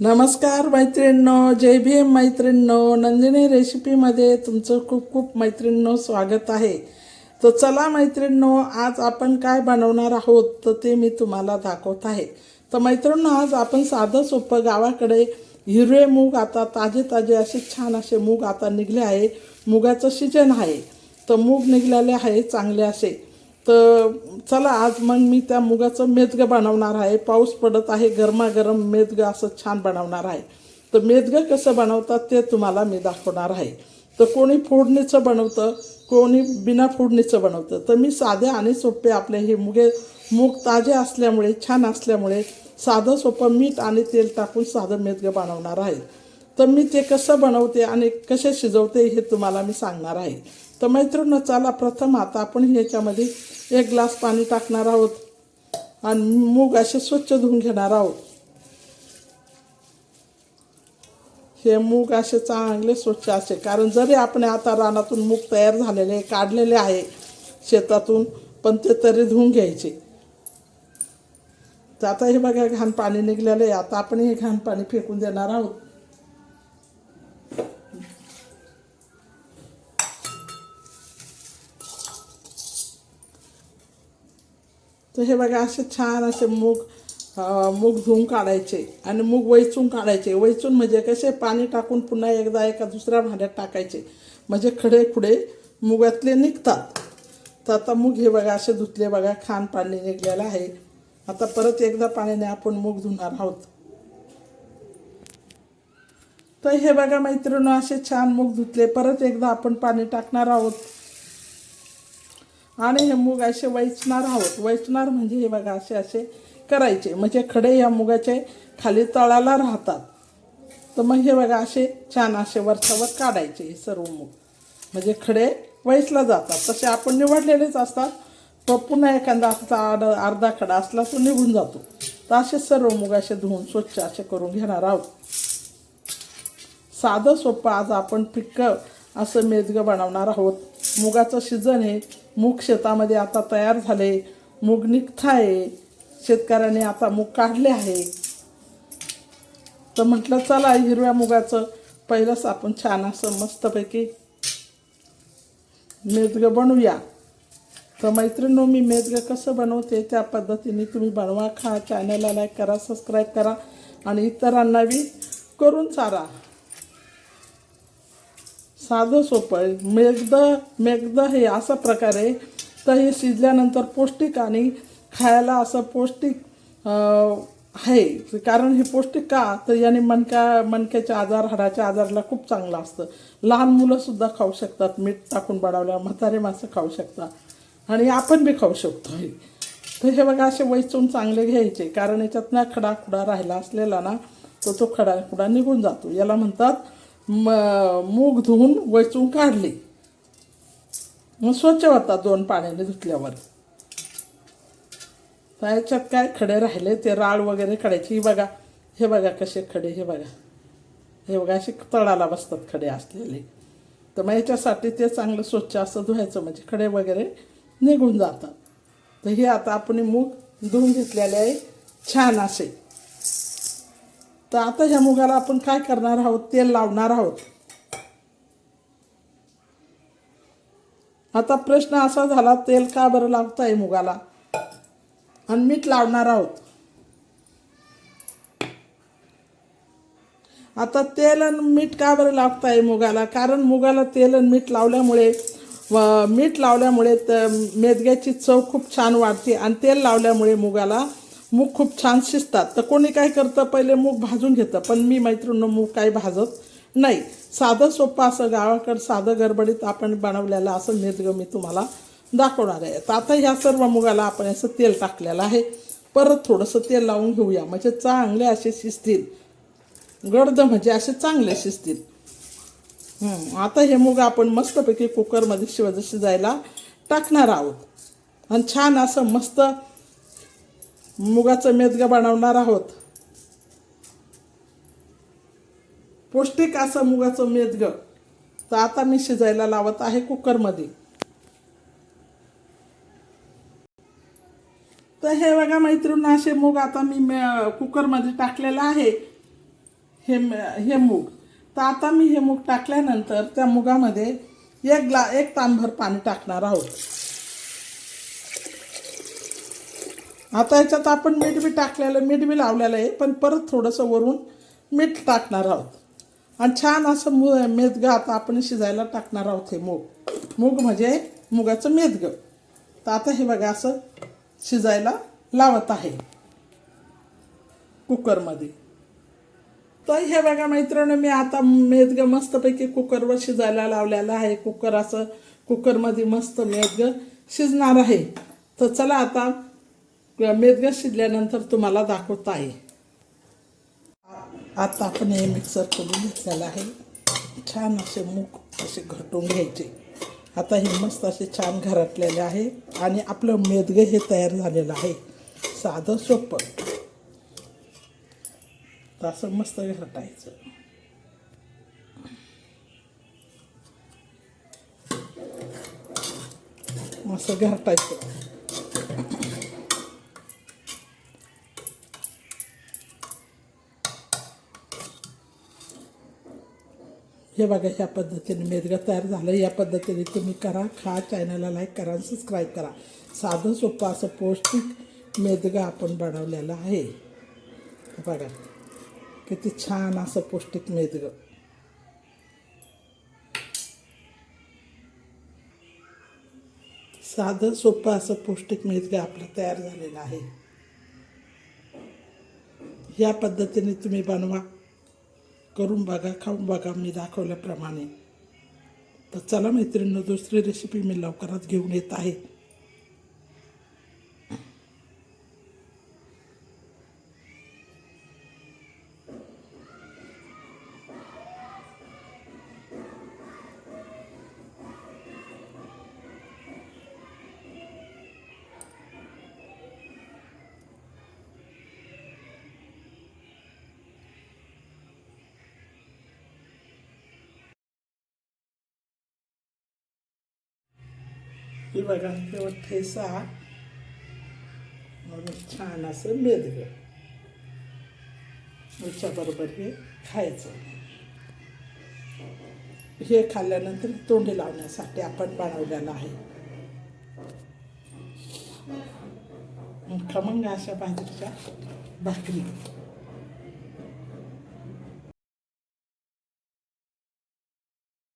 नमस्कार मैत्रिणींनो जय भीम मैत्रिणींनो नंदिनी रेसिपीमध्ये तुमचं खूप खूप मैत्रिणींनो स्वागत आहे. तर चला मैत्रिणींनो आज आपण काय बनवणार आहोत तर ते मी तुम्हाला दाखवत आहे. तर मैत्रिणींनो आज आपण साधं सोपं गावाकडे हिरवे मूग आता ताजे ताजे असे छान असे मूग आता निघले आहे. मुगाचं सीजन आहे. तर मूग निघलेले आहे चांगले असे. तर चला आज मग मी त्या मुगाचं मेदगं बनवणार आहे. पाऊस पडत आहे गरमागरम मेदगं असं छान बनवणार आहे. तर मेदगं कसं बनवतात ते तुम्हाला मी दाखवणार आहे. तर कोणी फोडणीचं बनवतं कोणी बिना फोडणीचं बनवतं. तर मी साधे आणि सोपे आपले हे मुगे मूग ताजे असल्यामुळे छान असल्यामुळे साधं सोपं मीठ आणि तेल टाकून साधं मेदगं बनवणार आहे. तर मी ते कसं बनवते आणि कसे शिजवते हे तुम्हाला मी सांगणार आहे. तर मैत्रिणी चला प्रथम आता आपण ह्याच्यामध्ये एक ग्लास पाणी टाकणार आहोत आणि मूग असे स्वच्छ धुवून घेणार आहोत. हे मूग असे चांगले स्वच्छ असे कारण जरी आपण आता रानातून मूग तयार झालेले काढलेले आहे शेतातून पण ते तरी धुवून घ्यायचे. तर आता हे बघा घाण पाणी निघलेलं आहे. आता आपण हे घाण पाणी फेकून देणार आहोत. तर हे बघा असे छान असे मूग मूग धुवून काढायचे आणि मूग वैचून काढायचे. वैचून म्हणजे कसे पाणी टाकून पुन्हा एकदा एका दुसऱ्या भांड्यात टाकायचे. म्हणजे खडे खुडे मुगातले निघतात. तर आता मूग हे बघा असे धुतले बघा खान पाणी निघलेलं आहे. आता परत एकदा पाण्याने आपण मूग धुणार आहोत. तर हे बघा मैत्रिणी असे छान मूग धुतले. परत एकदा आपण पाणी टाकणार आहोत. आणि हे मूग असे वैचणार आहोत. वैचणार म्हणजे हे बघा असे असे करायचे. म्हणजे खडे या मुगाचे खाली तळाला राहतात. तर मग हे बघा असे छान असे वरच्यावर काढायचे हे सर्व मूग. म्हणजे खडे वैसला जातात. तसे आपण निवडलेलेच असतात. तो पुन्हा एखादा आड- अर्धा खडा असला तो निघून जातो. तर असे सर्व मूग असे धुवून स्वच्छ असे करून घेणार आहोत. साधं सोपं आज आपण फिक्क असं मेदगं बनवणार आहोत. मुगाचं सीझन आहे. मूग शेतामध्ये आता तयार झाले. मूग निघता आहे शेतकऱ्याने आता मूग काढले आहे. तर म्हटलं चला हिरव्या मुगाचं पहिलंच आपण छान असं मस्तपैकी मेदगं बनवूया. तर मैत्रिणो मी मेदगं कसं बनवते त्या पद्धतीने तुम्ही बनवा खा चॅनलला लाईक करा सबस्क्राईब करा आणि इतरांना बी करून चारा. साधं सोपं आहे. मेघद मेघद हे असा प्रकार आहे. तर हे शिजल्यानंतर पौष्टिक आणि खायला असं पौष्टिक आहे. कारण हे पौष्टिक का? तर याने मणक्या मणक्याचे आजार हाडाच्या आजारला खूप चांगलं असतं. लहान मुलंसुद्धा खाऊ शकतात. मीठ टाकून बनवल्या म्हातारे माणसं खाऊ शकतात. आणि आपण बी खाऊ शकतो हे. तर हे बघा असे वैचून चांगले घ्यायचे. कारण याच्यात ना खडा खुडा राहिला असलेला ना तो तो खडा खुडा निघून जातो. याला म्हणतात म मूग धुवून वचून काढले. मग स्वच्छ होतात दोन पाण्याने धुतल्यावर. तर याच्यात काय खडे राहिले ते राळ वगैरे काढायचे बघा हे बघा कसे खडे हे बघा. हे बघा असे तळाला बसतात खडे असलेले. तर मग याच्यासाठी ते चांगलं स्वच्छ असं धुवायचं म्हणजे खडे वगैरे निघून जातात. तर हे आता आपण मूग धुवून घेतलेले आहे. छान असे. तर आता ह्या मुगाला आपण काय करणार आहोत? तेल लावणार आहोत. आता प्रश्न असा झाला तेल का बरं लावताय मुगाला? आणि मीठ लावणार आहोत. आता तेल आणि मीठ का बरं लावताय मुगाला? कारण मुगाला तेल आणि मीठ लावल्यामुळे व मीठ लावल्यामुळे त मेदग्याची चव खूप छान वाढते आणि तेल लावल्यामुळे मुगाला मूग खूप छान शिजतात. तर कोणी काय करतं पहिले मूग भाजून घेतं पण मी मैत्रिणीनं मूग काय भाजत नाही. साधं सोपं असं गावाकडं साधं गडबडीत आपण बनवलेलं असं निर्ग मी तुम्हाला दाखवणार आहे. तर आता ह्या सर्व मुगाला आपण असं तेल टाकलेलं आहे. परत थोडंसं तेल लावून घेऊया. म्हणजे चांगले असे शिजतील. गर्द म्हणजे असे चांगले शिजतील. आता हे मूग आपण मस्तपैकी कुकरमध्ये शिवज शिजायला टाकणार आहोत. आणि छान असं मस्त मुगाचं मेदगं बनवणार आहोत. पौष्टिक असं मुगाचं मेदगं तर आता मी शिजायला लावत आहे कुकरमध्ये. तर हे बघा मैत्रिणी असे मूग आता मी मे- कुकरमध्ये टाकलेलं आहे. हे हे मूग. तर आता मी हे मूग टाकल्यानंतर त्या मुगामध्ये एक ग्ला एक तांभर पाणी टाकणार आहोत. आता याच्यात आपण मीठ बी टाकलेलं मीठ बी लावलेलं आहे पण परत थोडंसं वरून मीठ टाकणार आहोत. आणि छान असं मु मेदगं आता आपण शिजायला टाकणार आहोत हे मूग. मूग म्हणजे मुगाचं मेदगं. तर आता हे बघा असं शिजायला लावत आहे. कुकरमध्ये. तर हे बघा मैत्रिणी मी आता मेदगं मस्तपैकी कुकरवर शिजायला लावलेलं आहे. कुकर असं कुकरमध्ये मस्त मेदगं शिजणार आहे. तर चला आता मेदगं शिजल्यानंतर तुम्हाला दाखवत आहे. आता आपण हे मिक्सर करून घेतलेलं आहे. छान असे मूग असे घटून घ्यायचे. आता हे मस्त असे छान घरटलेले आहे आणि आपलं मेदगं हे तयार झालेलं आहे. साधं सोपं. तर असं मस्त घरटायचं असं घरटायचं हे बघा ह्या पद्धतीने मेदगा तयार झालं. या पद्धतीने तुम्ही करा खा चॅनलला लाईक करा आणि सबस्क्राईब करा. साधं सोपं असं पौष्टिक मेदगा आपण बनवलेलं आहे. बघा किती छान असं पौष्टिक मेदगं. साधं सोपं असं पौष्टिक मेदगं आपलं तयार झालेलं आहे. या पद्धतीने तुम्ही बनवा. करून बघा खाऊन बघा मी दाखवल्याप्रमाणे. तर चला मैत्रिणींनो दुसरी रेसिपी मी लवकरात घेऊन येत आहे. हे बघा तेव्हा ठेसा म्हणून छान असं मेदगं. याच्याबरोबर हे खायचं. हे खाल्ल्यानंतर तोंडी लावण्यासाठी आपण बनवलेलं आहे. खमंग अशा बाजरीच्या भाकरी.